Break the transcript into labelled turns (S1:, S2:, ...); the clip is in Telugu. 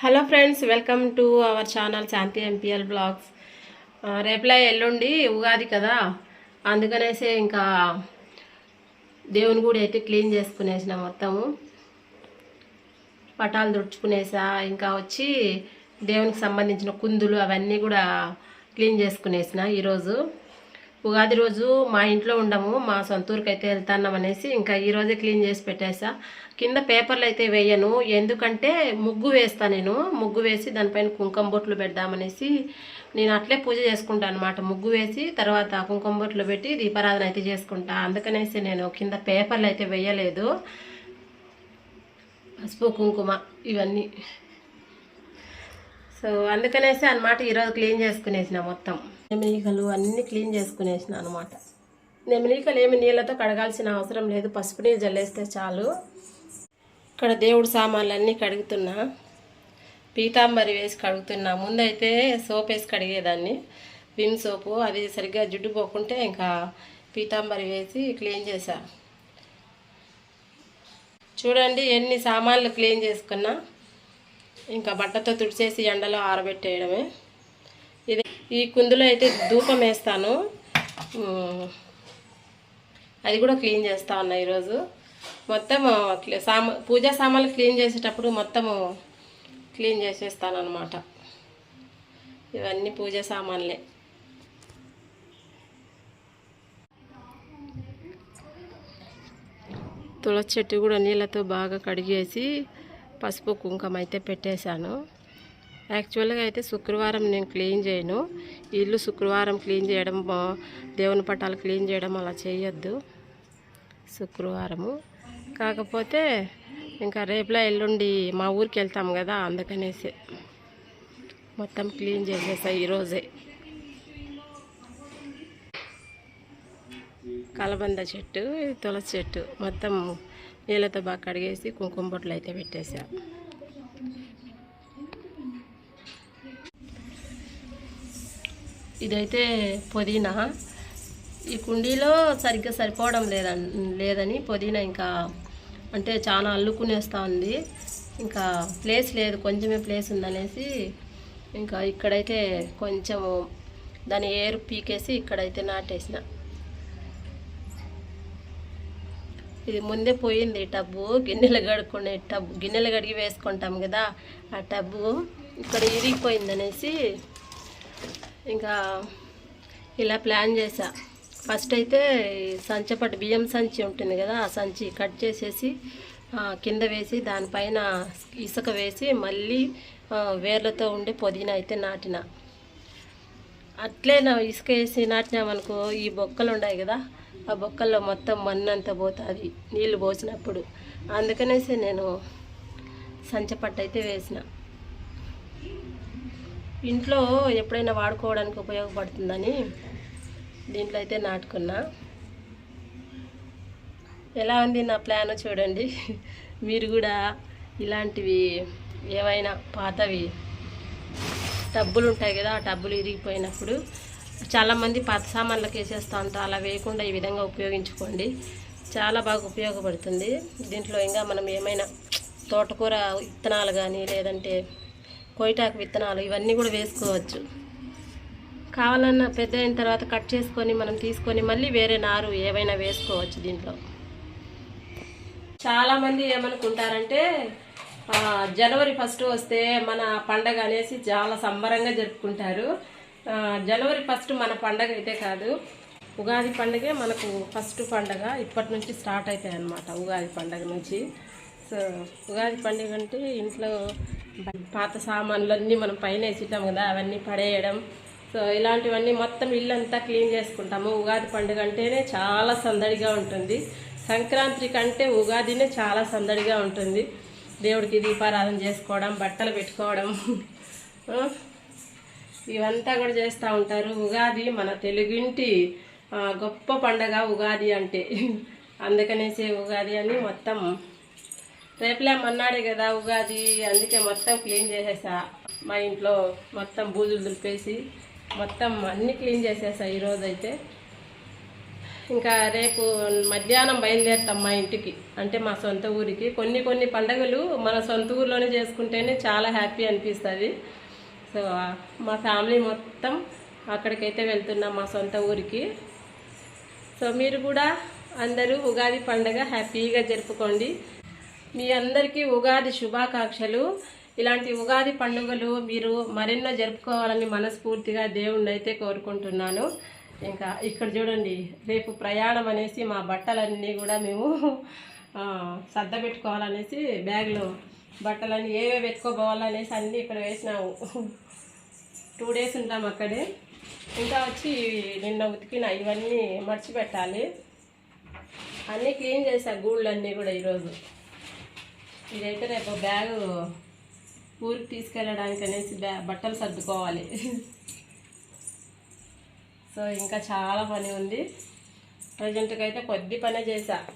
S1: Hello friends welcome to our channel Shanti MPL blogs. రేపులే ఎల్లుండి ఉగాది కదా. అందుకనేసి ఇంకా దేవుని గుడి అయితే క్లీన్ చేసుకునేసిన మొత్తము. పటాలు తుడుచుకునేసా ఇంకా వచ్చి దేవునికి సంబంధించిన కుందులు అవన్నీ కూడా క్లీన్ చేసుకునేసిన ఈరోజు. ఉగాది రోజు మా ఇంట్లో ఉండము మా సొంతూరుకి అయితే వెళ్తాన్నాం అనేసి ఇంకా ఈరోజే క్లీన్ చేసి పెట్టేసా. కింద పేపర్లు అయితే వేయను ఎందుకంటే ముగ్గు వేస్తా నేను. ముగ్గు వేసి దానిపైన కుంకుమ బొట్లు పెడదామనేసి నేను అట్లే పూజ చేసుకుంటాను అనమాట ముగ్గు వేసి తర్వాత కుంకుమ బొట్లు పెట్టి దీపారాధన అయితే చేసుకుంటా. అందుకనేసి నేను కింద పేపర్లు అయితే వేయలేదు. పసుపు కుంకుమ ఇవన్నీ. సో అందుకనేసి అనమాట ఈరోజు క్లీన్ చేసుకునేసిన మొత్తం. నెమిలికలు అన్నీ క్లీన్ చేసుకునేసిన అనమాట నెమిలికలు ఏమి నీళ్ళతో కడగాల్సిన అవసరం లేదు. పసుపు నీళ్ళు జల్లేస్తే చాలు. ఇక్కడ దేవుడు సామాన్లు అన్నీ కడుగుతున్నా. పీతాంబరి వేసి కడుగుతున్నా. ముందైతే సోప్ వేసి కడిగేదాన్ని. విమ్ సోపు అది సరిగ్గా జిడ్డు పోకుంటే ఇంకా పీతాంబరి వేసి క్లీన్ చేశా. చూడండి ఎన్ని సామాన్లు క్లీన్ చేసుకున్నా. ఇంకా బట్టతో తుడిచేసి ఎండలో ఆరబెట్టేయడమే. ఇది ఈ కుందులో అయితే ధూపం వేస్తాను. అది కూడా క్లీన్ చేస్తా ఉన్నా ఈరోజు. మొత్తం క్లీ- సామా పూజా సామాన్లు క్లీన్ చేసేటప్పుడు మొత్తము క్లీన్ చేసేస్తాను అనమాట ఇవన్నీ పూజా సామాన్లే. తులసి చెట్టు కూడా నీళ్ళతో బాగా కడిగేసి పసుపు కుంకుమ అయితే పెట్టేశాను. యాక్చువల్గా అయితే శుక్రవారం నేను క్లీన్ చేయను. ఇల్లు శుక్రవారం క్లీన్ చేయడం దేవుని పటాలు క్లీన్ చేయడం అలా చేయొద్దు శుక్రవారము. కాకపోతే ఇంకా రేపులా ఎల్లుండి మా ఊరికి వెళ్తాం కదా అందుకనేసి మొత్తం క్లీన్ చేసేసా ఈరోజే. కలబంద చెట్టు తులసి చెట్టు మొత్తం నీళ్ళతో బాగా కడిగేసి కుంకుమ బొట్లు అయితే పెట్టేసా ఇదైతే పుదీనా. ఈ కుండీలో సరిగ్గా సరిపోవడం లేదని లేదని పుదీనా ఇంకా అంటే చాలా అల్లుకునేస్తూ ఉంది. ఇంకా ప్లేస్ లేదు కొంచెమే ప్లేస్ ఉందనేసి ఇంకా ఇక్కడైతే కొంచెము దాని ఏరు పీకేసి ఇక్కడైతే నాటేసిన ఇది ముందే పోయింది టబ్బు గిన్నెలు కడుక్కునే టబ్ గిన్నెలు కడిగి వేసుకుంటాం కదా ఆ టబ్బు ఇక్కడ ఇరిగిపోయింది అనేసి ఇంకా ఇలా ప్లాన్ చేసా ఫస్ట్ అయితే సంచపట్టు బియ్యం సంచి ఉంటుంది కదా ఆ సంచి కట్ చేసేసి కింద వేసి దానిపైన ఇసుక వేసి మళ్ళీ వేర్లతో ఉండే పుదీనా అయితే నాటిన. అట్లే నా ఇసుక వేసి నాటినామనుకో ఈ బొక్కలు ఉన్నాయి కదా ఆ బొక్కల్లో మొత్తం మన్నంతా పోతుంది నీళ్ళు పోసినప్పుడు. అందుకనేసి నేను సంచపట్ట అయితే వేసిన. ఇంట్లో ఎప్పుడైనా వాడుకోవడానికి ఉపయోగపడుతుందని దీంట్లో అయితే నాటుకున్నా. ఎలా ఉంది నా ప్లాన్ చూడండి. మీరు కూడా ఇలాంటివి ఏవైనా పాతవి టబ్బులు ఉంటాయి కదా ఆ టబ్బులు ఇరిగిపోయినప్పుడు చాలామంది పాత సామాన్లకు వేసేస్తూ ఉంటారు. అలా వేయకుండా ఈ విధంగా ఉపయోగించుకోండి. చాలా బాగా ఉపయోగపడుతుంది. దీంట్లో ఇంకా మనం ఏమైనా తోటకూర విత్తనాలు కానీ లేదంటే కోయిటాకు విత్తనాలు ఇవన్నీ కూడా వేసుకోవచ్చు. కావాలన్న పెద్ద అయిన తర్వాత కట్ చేసుకొని మనం తీసుకొని మళ్ళీ వేరే నారు ఏవైనా వేసుకోవచ్చు దీంట్లో. చాలామంది ఏమనుకుంటారంటే జనవరి ఫస్ట్ వస్తే మన పండగ అనేసి చాలా సంబరంగా జరుపుకుంటారు. జనవరి ఫస్ట్ మన పండగ అయితే కాదు. ఉగాది పండగే మనకు ఫస్ట్ పండగ ఇప్పటి నుంచి స్టార్ట్ అవుతాయి అన్నమాట ఉగాది పండగ నుంచి. సో ఉగాది పండుగ అంటే ఇంట్లో పాత సామాన్లు అన్నీ మనం పైన వేసిటాం కదా అవన్నీ పడేయడం. సో ఇలాంటివన్నీ మొత్తం ఇల్లంతా క్లీన్ చేసుకుంటాము. ఉగాది పండుగ అంటేనే చాలా సందడిగా ఉంటుంది. సంక్రాంతి కంటే ఉగాదినే చాలా సందడిగా ఉంటుంది. దేవుడికి దీపారాధన చేసుకోవడం బట్టలు పెట్టుకోవడం. ఇవంతా కూడా చేస్తూ ఉంటారు. ఉగాది మన తెలుగింటి గొప్ప పండగ ఉగాది అంటే. అందుకనేసి ఉగాది అని మొత్తం రేపులే మన్నాడే కదా ఉగాది అందుకే మొత్తం క్లీన్ చేసేసా. మా ఇంట్లో మొత్తం బూజులు దులిపేసి మొత్తం అన్ని క్లీన్ చేసేసా ఈరోజు అయితే ఇంకా రేపు మధ్యాహ్నం బయలుదేరుతాం మా ఇంటికి. అంటే మా సొంత ఊరికి. కొన్ని కొన్ని పండగలు మన సొంత ఊర్లోనే చేసుకుంటేనే చాలా హ్యాపీ అనిపిస్తుంది. సో మా ఫ్యామిలీ మొత్తం అక్కడికైతే వెళ్తున్నాం మా సొంత ఊరికి. సో మీరు కూడా అందరూ ఉగాది పండగ హ్యాపీగా జరుపుకోండి. మీ అందరికీ ఉగాది శుభాకాంక్షలు. ఇలాంటి ఉగాది పండుగలు మీరు మరెన్నో జరుపుకోవాలని మనస్ఫూర్తిగా దేవుణ్ణి అయితే కోరుకుంటున్నాను. ఇంకా ఇక్కడ చూడండి రేపు ప్రయాణం అనేసి మా బట్టలన్నీ కూడా మేము సర్దబెట్టుకోవాలనేసి బ్యాగ్లో బట్టలన్నీ ఏవే ఎత్తుకోపోవాలనేసి అన్నీ ఇక్కడ వేసినాము. టూ డేస్ ఉంటాం అక్కడే. ఇంకా వచ్చి నిన్న ఉతికిన ఇవన్నీ మర్చిపెట్టాలి. అన్నీ క్లీన్ చేసా గూళ్ళన్నీ కూడా ఈరోజు. ఇదైతే రేపు బ్యాగు ఊరికి తీసుకెళ్ళడానికి అనేసి బట్టలు సర్దుకోవాలి. సో ఇంకా చాలా పని ఉంది. ప్రజెంట్కి అయితే కొద్ది పనే చేశాను